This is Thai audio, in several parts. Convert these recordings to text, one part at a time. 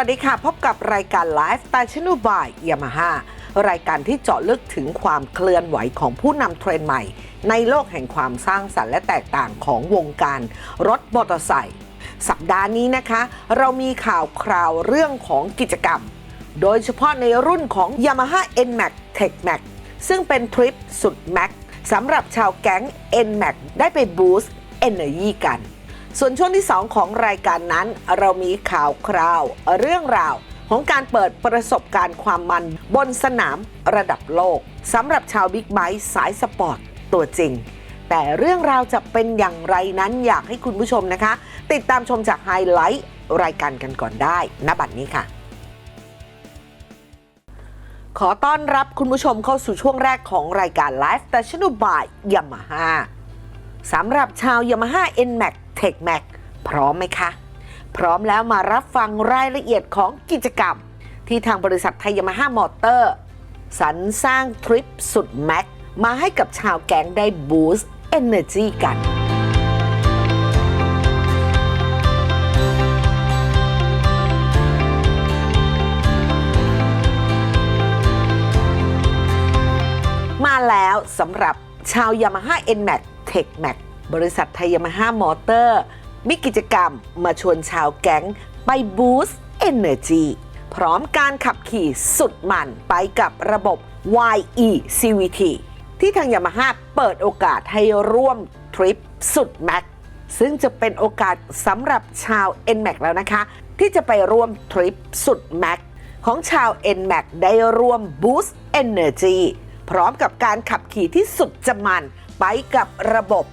วัสดีค่ะ พบกับรายการไลฟ์สไตล์ชนูบายยามาฮ่ารายการที่เจาะลึกถึงความเคลื่อนไหวของผู้นำเทรนด์ใหม่ ในโลกแห่งความสร้างสรรค์และแตกต่างของวงการรถมอเตอร์ไซค์สัปดาห์นี้นะคะ เรามีข่าวคราวเรื่องของกิจกรรม โดยเฉพาะในรุ่นของ Yamaha NMAX Tech Max ซึ่งเป็นทริปสุดแม็กสำหรับชาวแก๊ง NMAX ได้ไปบูสต์ Energy กัน ส่วนช่วงที่ 2 ของรายการนั้น เรามีข่าวคราว เรื่องราวของการเปิดประสบการณ์ความมันบนสนามระดับโลกสำหรับชาวบิ๊กไบค์สายสปอร์ตตัวจริง แต่เรื่องราวจะเป็นอย่างไรนั้นอยากให้คุณผู้ชมนะคะ ติดตามชมจากไฮไลท์รายการกันก่อนได้ณบัดนี้ค่ะ ขอต้อนรับคุณผู้ชมเข้าสู่ช่วงแรกของรายการ Live s t a t i o n by Yamaha สำหรับชาว Yamaha NMAX Tech Max พร้อมไหมคะ พร้อมแล้วมารับฟังรายละเอียดของกิจกรรม ที่ทางบริษัทไทย Yamaha Motor สรรสร้างทริปสุดแม็กมาให้กับชาวแก๊งได้บูสต์ Energy กันมาแล้วสำหรับชาว Yamaha NMAX Tech Max บริษัทไทย Yamaha Motor มีกิจกรรมมาชวนชาวแก๊งไปบูสต์ Energy พร้อมการขับขี่สุดมันไปกับระบบ YE CVT ที่ทาง Yamaha เปิดโอกาสให้ร่วมทริปสุดแม็กซึ่งจะเป็นโอกาสสำหรับชาว NMAX แล้วนะคะ ที่จะไปร่วมทริปสุดแม็กของชาว NMAX ได้ร่วม Boost Energy พร้อมกับการขับขี่ที่สุดจะมันไปกับระบบ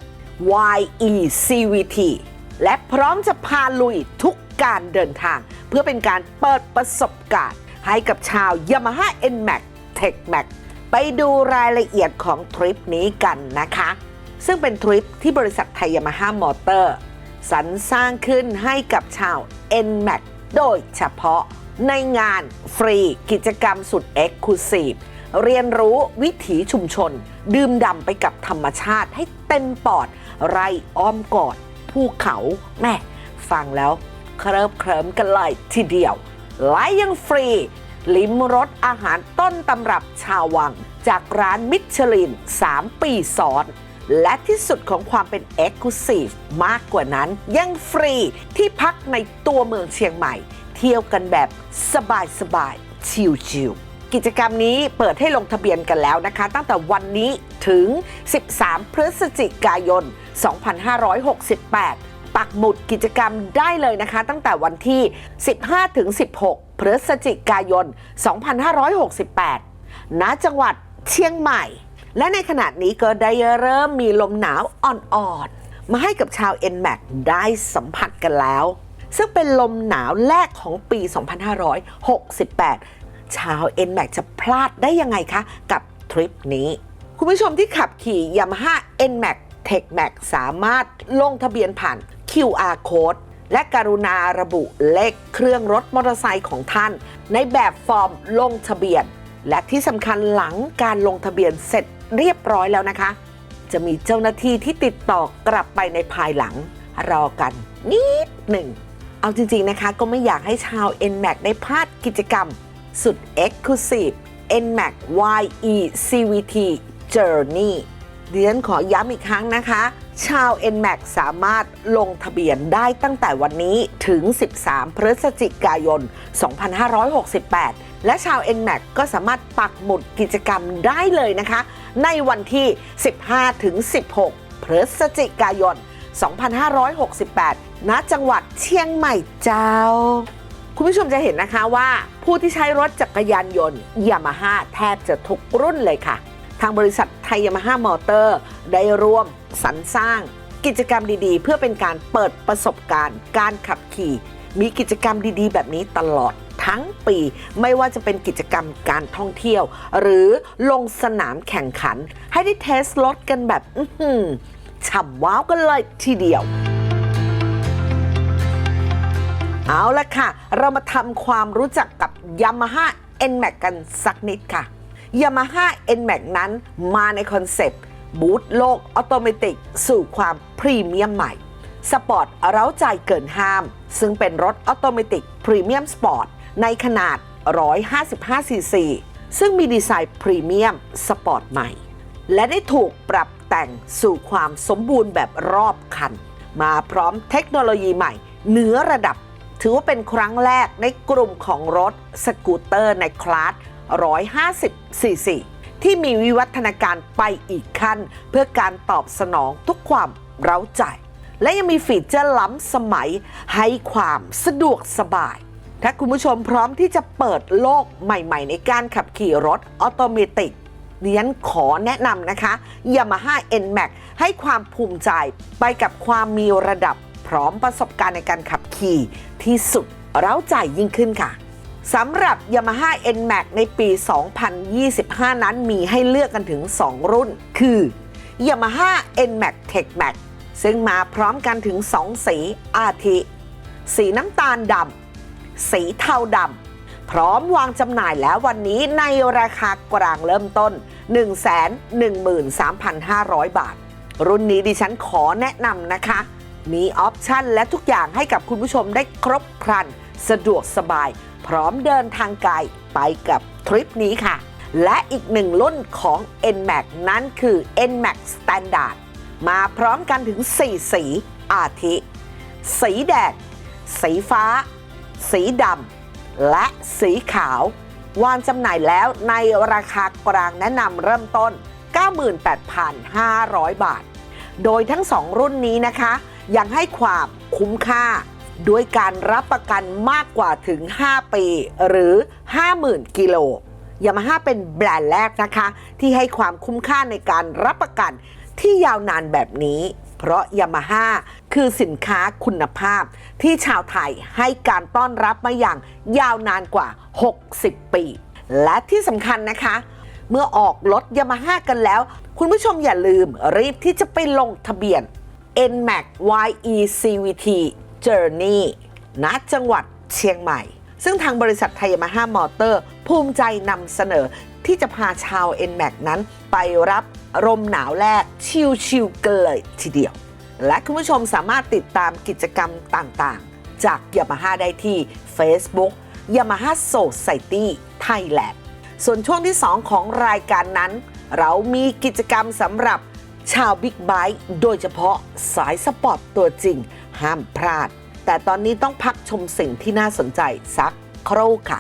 YE CVT และพร้อมจะพาลุยทุกการเดินทาง เพื่อเป็นการเปิดประสบการณ์ ให้กับชาว Yamaha NMAX Tech Max ไปดูรายละเอียดของทริปนี้กันนะคะ ซึ่งเป็นทริปที่บริษัทไทย Yamaha Motor สรรสร้างขึ้นให้กับชาว NMAX โดยเฉพาะในงานฟรีกิจกรรมสุด Exclusive เรียนรู้วิถีชุมชน ดื่มด่ำไปกับธรรมชาติให้เต็มปอด ไรอ้อมกอดภูเขาแม่ฟังแล้วเคลิบเคลิ้มกันเลยทีเดียวและยังฟรี ลิ้มรสอาหารต้นตำรับชาววัง จากร้านมิชลิน 3 ปีซ้อน และที่สุดของความเป็น e x c l u s i v e มากกว่านั้นยังฟรีที่พักในตัวเมืองเชียงใหม่ เที่ยวกันแบบสบายๆชิลๆ กิจกรรมนี้เปิดให้ลงทะเบียนกันแล้วนะคะ ตั้งแต่วันนี้ถึง 13 พฤศจิกายน 2568ปักหมุดกิจกรรมได้เลยนะคะ ตั้งแต่วันที่ 15 ถึง 16 พฤศจิกายน 2568 ณ จังหวัดเชียงใหม่ และในขณะนี้ก็ได้เริ่มมีลมหนาวอ่อนๆ มาให้กับชาว NMAX ได้สัมผัสกันแล้ว ซึ่งเป็นลมหนาวแรกของปี 2568 ชาว NMAX จะพลาดได้ยังไงคะ กับทริปนี้ คุณผู้ชมที่ขับขี่ Yamaha NMAX Tech Max สามารถลงทะเบียนผ่าน QR Code และกรุณาระบุเลขเครื่องรถมอเตอร์ไซค์ของท่าน ในแบบฟอร์มลงทะเบียน และที่สำคัญหลังการลงทะเบียนเสร็จเรียบร้อยแล้วนะคะ จะมีเจ้าหน้าที่ที่ติดต่อกลับไปในภายหลัง รอกันนิดหนึ่ง เอาจริงๆนะคะก็ไม่อยากให้ชาว NMAX ได้พลาดกิจกรรม สุด Exclusive NMAX YE CVT Journey เดียนขอย้ำอีกครั้งนะคะ ชาว NMAX สามารถลงทะเบียนได้ตั้งแต่วันนี้ถึง 13 พฤศจิกายน 2568 และชาว NMAX ก็สามารถปักหมุดกิจกรรมได้เลยนะคะ ในวันที่ 15 ถึง 16 พฤศจิกายน 2568 ณ จังหวัดเชียงใหม่เจ้า คุณผู้ชมจะเห็นนะคะว่า ผู้ที่ใช้รถจักรยานยนต์ยามาฮ่าแทบจะทุกรุ่นเลยค่ะ ทางบริษัทไทยยามาฮ่ามอเตอร์ ได้ร่วมสรรสร้าง กิจกรรมดีๆ เพื่อเป็นการเปิดประสบการณ์ การขับขี่ มีกิจกรรมดีๆ แบบนี้ตลอดทั้งปีไม่ว่าจะเป็นกิจกรรมการท่องเที่ยว หรือลงสนามแข่งขัน ให้ได้เทสรถกันแบบฉ่ำว้าวกันเลยทีเดียว เอาละค่ะ เรามาทำความรู้จักกับ Yamaha NMAX กันสักนิดค่ะ Yamaha NMAX นั้นมาในคอนเซปต์บูตโลกออโตเมติกสู่ความพรีเมียมใหม่ สปอร์ตเร้าใจเกินห้าม ซึ่งเป็นรถออโตเมติกพรีเมียมสปอร์ตในขนาด 155 ซีซี ซึ่งมีดีไซน์พรีเมียมสปอร์ตใหม่ และได้ถูกปรับแต่งสู่ความสมบูรณ์แบบรอบคัน มาพร้อมเทคโนโลยีใหม่เหนือระดับ ถือว่าเป็นครั้งแรกในกลุ่มของรถสกูตเตอร์ในคลาส 150ซีซีที่มีวิวัฒนาการไปอีกขั้น เพื่อการตอบสนองทุกความเร้าใจ และยังมีฟีเจอร์ล้ำสมัยให้ความสะดวกสบาย ถ้าคุณผู้ชมพร้อมที่จะเปิดโลกใหม่ๆ ในการขับขี่รถออโตเมติกดิฉันขอแนะนำนะคะ Yamaha NMAX ให้ความภูมิใจไปกับความมีระดับ ร้อมประสบการณ์ในการขับขี่ที่สุดเร้าใจยิ่งขึ้นค่ะสำหรับ Yamaha NMAX ในปี 2025 นั้นมีให้เลือกกันถึง 2 รุ่น คือ Yamaha NMAX Tech Max ซึ่งมาพร้อมกันถึง 2 สีอาทิ สีน้ำตาลดำ สีเทาดำ พร้อมวางจำหน่ายแล้ววันนี้ในราคากลางเริ่มต้น 113,500 บาท รุ่นนี้ดิฉันขอแนะนำนะคะ มีออปชั่นและทุกอย่างให้กับคุณผู้ชมได้ครบครัน สะดวกสบาย พร้อมเดินทางไกลไปกับทริปนี้ค่ะ และอีกหนึ่งรุ่นของ NMAX นั้นคือ NMAX Standard มาพร้อมกันถึง 4 สีอาทิ สีแดง สีฟ้า สีดำ และสีขาว วางจำหน่ายแล้วในราคากลางแนะนำเริ่มต้น 98,500 บาท โดยทั้ง 2 รุ่นนี้นะคะ ยังให้ความคุ้มค่า ด้วยการรับประกันมากกว่าถึง 5 ปี หรือ 50,000 กิโลยามาฮ่าเป็นแบรนด์แรกนะคะ ที่ให้ความคุ้มค่าในการรับประกันที่ยาวนานแบบนี้ เพราะยามาฮ่าคือสินค้าคุณภาพ ที่ชาวไทยให้การต้อนรับมาอย่างยาวนานกว่า 60 ปี และที่สำคัญนะคะ เมื่อออกรถยามาฮ่ากันแล้ว คุณผู้ชมอย่าลืมรีบที่จะไปลงทะเบียน NMAX YE CVT Journey ณจังหวัดเชียงใหม่ ซึ่งทางบริษัทไทยยามาฮ่ามอเตอร์ ภูมิใจนำเสนอที่จะพาชาว NMAX นั้นไปรับลมหนาวแรกชิลๆกันเลยทีเดียว และคุณผู้ชมสามารถติดตามกิจกรรมต่างๆ จาก Yamaha ได้ที่ Facebook Yamaha Society Thailand ส่วนช่วงที่ 2 ของรายการนั้น เรามีกิจกรรมสำหรับ ชาวบิ๊กไบค์โดยเฉพาะสายสปอร์ตตัวจริง ห้ามพลาด แต่ตอนนี้ต้องพักชมสิ่งที่น่าสนใจสักครู่ค่ะ